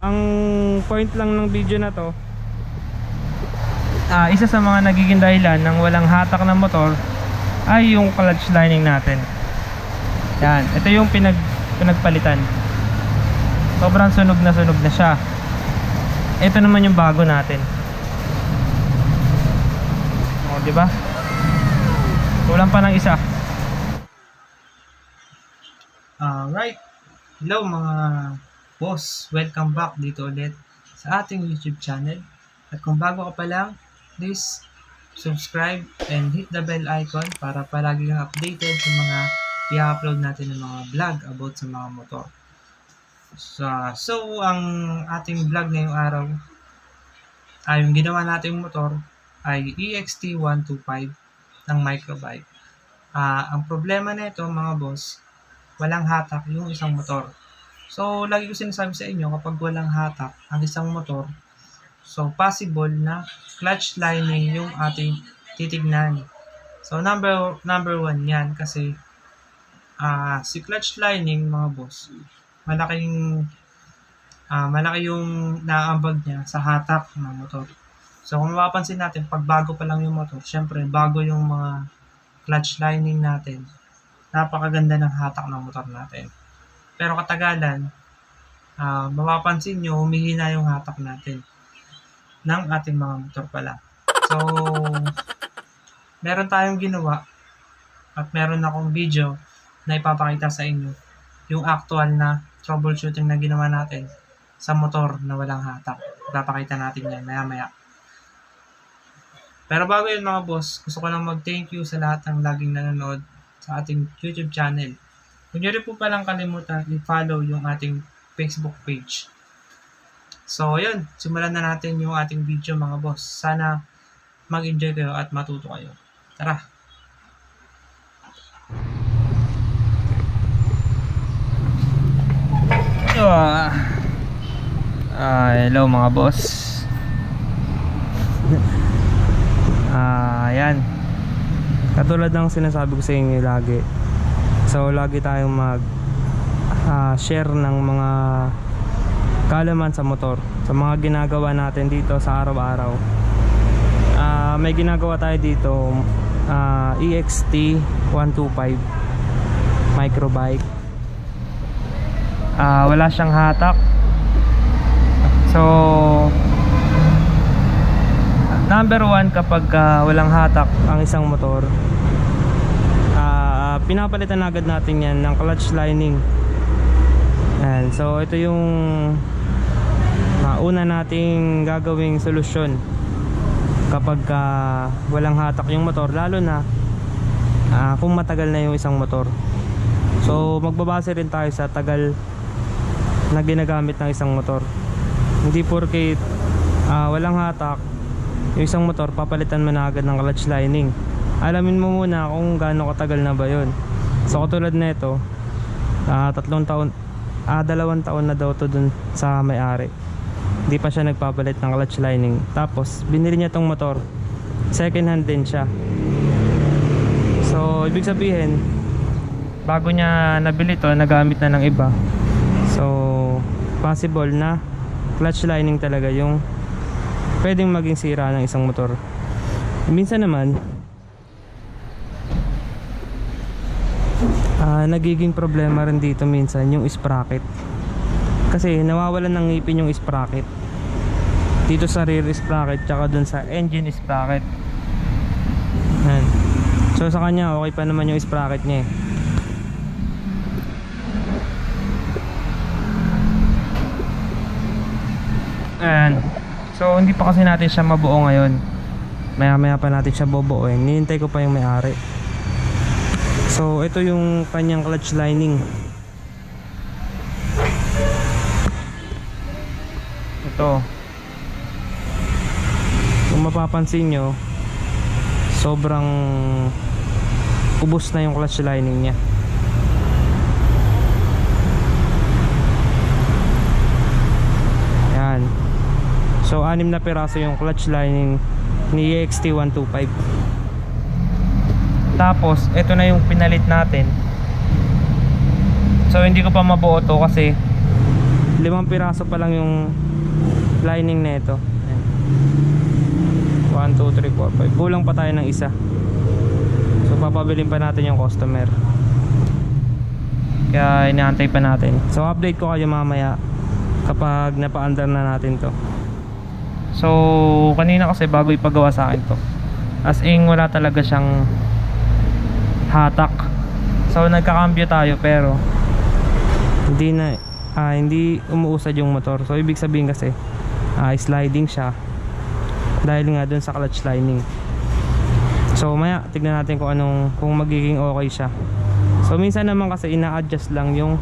Ang point lang ng video na to, ah, isa sa mga nagiging dahilan ng walang hatak na motor ay yung clutch lining natin. Yan, ito yung pinag pinagpalitan. Sobrang sunog na sunog na siya. Ito naman yung bago natin. O, di ba? Kulang pa ng isa. Alright. Hello mga boss. Welcome back dito ulit sa ating YouTube channel. At kung bago ka pa lang, please subscribe and hit the bell icon para palagi kang updated sa mga i-upload natin ng mga vlog about sa mga motor. So, so ang ating vlog ngayong araw ay yung ginawa nating motor ay E EXT125 ng microbike. Ah, ang problema nito mga boss, walang hatak yung isang motor. So, lagi ko sinasabi sa inyo, kapag walang hatak ang isang motor, so possible na clutch lining yung ating titignan. So, number number one yan kasi ah si clutch lining mga boss, malaking ah malaki yung naaambag niya sa hatak ng motor. So, kung mapapansin natin, pag bago pa lang yung motor, syempre, bago yung mga clutch lining natin, napakaganda ng hatak ng motor natin. Pero katagalan, ah mapapansin nyo, humihina yung hatak natin ng ating mga motor pala. So, meron tayong ginawa at meron akong video na ipapakita sa inyo yung actual na troubleshooting na ginawa natin sa motor na walang hatak. Ipapakita natin yan maya maya. Pero bago yun mga boss, gusto ko lang mag-thank you sa lahat ng laging nanonood sa ating YouTube channel. Huwag niyo rin po palang kalimutan i-follow yung ating Facebook page. So, yun. Simulan na natin yung ating video mga boss. Sana mag-enjoy kayo at matuto kayo. Tara! Ah, ah, hello mga boss. Ah, yan. Katulad ng sinasabi ko sa inyo lagi. So, lagi tayong mag ah, share ng mga kalaman sa motor. Sa mga ginagawa natin dito sa araw-araw. Ah, may ginagawa tayo dito ah, EXT 125 microbike. Ah, wala siyang hatak. So, number one kapag ah, walang hatak ang isang motor, pinapalitan agad natin yan ng clutch lining. Yan. So, ito yung ah, una nating gagawing solusyon kapag ah, walang hatak yung motor, lalo na ah, kung matagal na yung isang motor. So, magbabase rin tayo sa tagal na ginagamit ng isang motor. Hindi porke ah, walang hatak yung isang motor, papalitan mo na agad ng clutch lining. Alamin mo muna kung gaano katagal na ba yun. So katulad na ito, ah, tatlong taon, ah, dalawang taon na daw to dun sa may-ari. Hindi pa siya nagpapalit ng clutch lining. Tapos, binili niya tong motor. Second hand din siya. So, ibig sabihin, bago niya nabili to, nagamit na ng iba. So, possible na clutch lining talaga yung pwedeng maging sira ng isang motor. Minsan naman, ah, nagiging problema rin dito minsan yung sprocket. Kasi nawawalan ng ngipin yung sprocket. Dito sa rear sprocket tsaka dun sa engine sprocket. Yan. So sa kanya okay pa naman yung sprocket niya eh. Ayan. So hindi pa kasi natin siya mabuo ngayon. Maya maya pa natin siya bubuoin. Nihintay ko pa yung may-ari. So ito yung kanyang clutch lining. Ito. Kung mapapansin nyo, sobrang ubos na yung clutch lining niya. Yan. So, anim na piraso yung clutch lining ni E EXT 125. Tapos, ito na yung pinalit natin. So, hindi ko pa mabuo to kasi limang piraso pa lang yung lining nito. Ayan. 1, 2, 3, 4, 5. Kulang pa tayo ng isa. So papabilin pa natin yung customer. Kaya inaantay pa natin. So update ko kayo mamaya kapag napa-under na natin to. So kanina kasi bago ipagawa sa akin to. As in wala talaga siyang hatak. So nagkakambyo tayo pero hindi na ah, hindi umuusad yung motor. So ibig sabihin kasi ah, sliding siya dahil nga dun sa clutch lining. So maya tignan natin kung anong kung magiging okay siya. So minsan naman kasi ina-adjust lang yung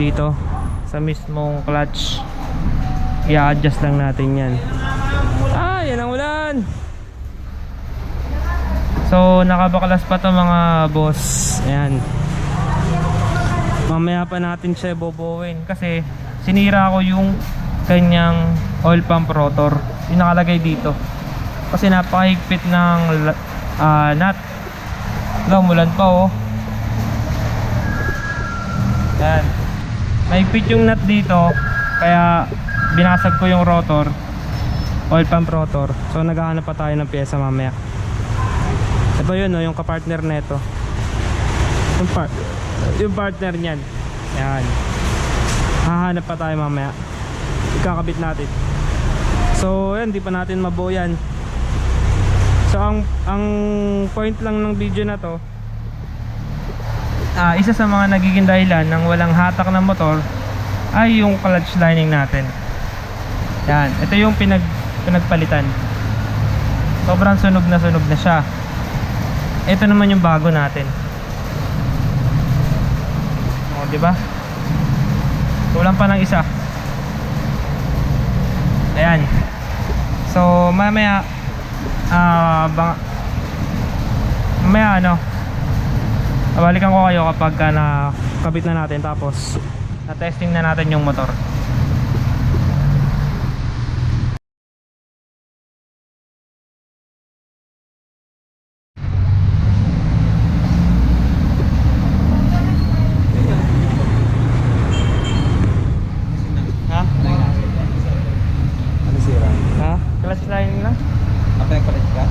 dito sa mismong clutch. I-adjust lang natin 'yan. Ah, yan ang ulan. So nakabakalas pa to mga boss. Ayan. Mamaya pa natin siya bobowin kasi sinira ko yung kanyang oil pump rotor. Yung nakalagay dito. Kasi napakahigpit ng ah, nut. Wala, umulan pa oh. Yan. Mahigpit yung nut dito. Kaya binasag ko yung rotor. Oil pump rotor. So naghahanap pa tayo ng pyesa mamaya. Ito yun oh, yung kapartner neto. Yung part yung partner niyan. Yan. Hahanap pa tayo mamaya. Ikakabit natin. So, yan, di pa natin mabuo yan. So, ang, ang point lang ng video na to, ah, isa sa mga nagiging dahilan ng walang hatak ng motor ay yung clutch lining natin. Yan, ito yung pinag, pinagpalitan. Sobrang sunog na sunog na siya. Ito naman yung bago natin. O, di ba? Kulang pa ng isa. Ayan. So, mamaya ah bang mamaya ano balikan ko kayo kapag ka na kabit na natin tapos na testing na natin yung motor ha? Ano sira? ha? clutch lining lang? Apa yang palit ka?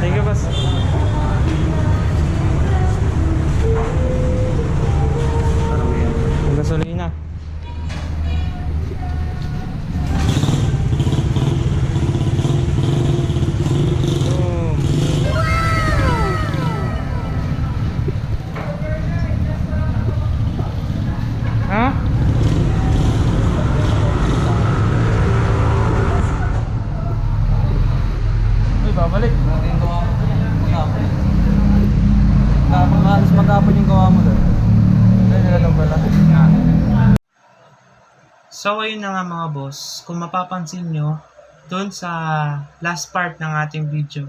Thank you, boss. Parang yan. Yung gasolina. Boom. Ha? Uy, babalik. Ano yung gawa mo? Magkapon. Magkapon, halos magkapon yung gawa mo doon. Ay, ganun pala. So, ayun na nga mga boss. Kung mapapansin nyo, doon sa last part ng ating video,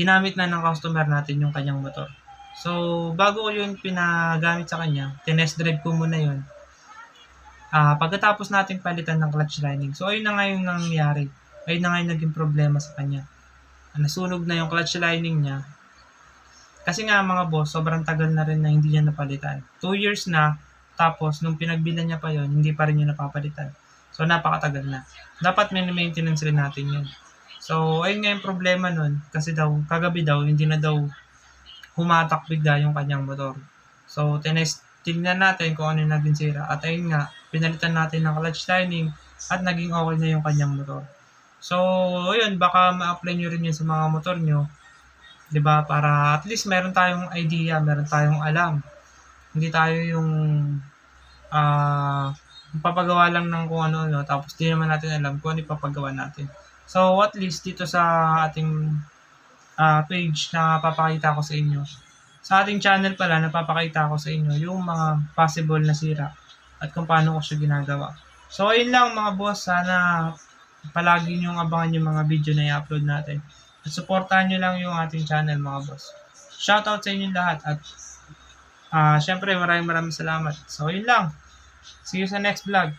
ginamit na ng customer natin yung kanyang motor. So, bago ko yun pinagamit sa kanya, tinest drive ko muna yun. Ah, pagkatapos natin palitan ng clutch lining. So, ayun na nga yung nangyayari. Ayun na nga yung naging problema sa kanya. Nasunog na yung clutch lining niya. Kasi nga mga boss, sobrang tagal na rin na hindi niya napalitan. 2 years na, tapos nung pinagbilan niya pa yon hindi pa rin niya napapalitan. So napakatagal na. Dapat may maintenance rin natin yun. So ayun nga yung problema nun. Kasi daw, kagabi daw, hindi na daw humatak bigla yung kanyang motor. So tinest, tingnan natin kung ano yung naging sira. At ayun nga, pinalitan natin ng clutch lining at naging okay na yung kanyang motor. So, ayun, baka ma-apply nyo rin yun sa mga motor nyo. ba Para at least meron tayong idea, meron tayong alam. Hindi tayo yung ah, uh, papagawa lang ng kung ano, no? tapos di naman natin alam kung ano ipapagawa natin. So, what list dito sa ating uh, page na papakita ko sa inyo. Sa ating channel pala, napapakita ko sa inyo yung mga possible na sira at kung paano ko siya ginagawa. So, ayun lang mga boss. Sana palagi niyong abangan yung mga video na i-upload natin. At supportahan nyo lang yung ating channel mga boss. Shoutout sa inyo lahat at Ah, uh, Siyempre, maraming maraming salamat. So, yun lang. See you sa next vlog.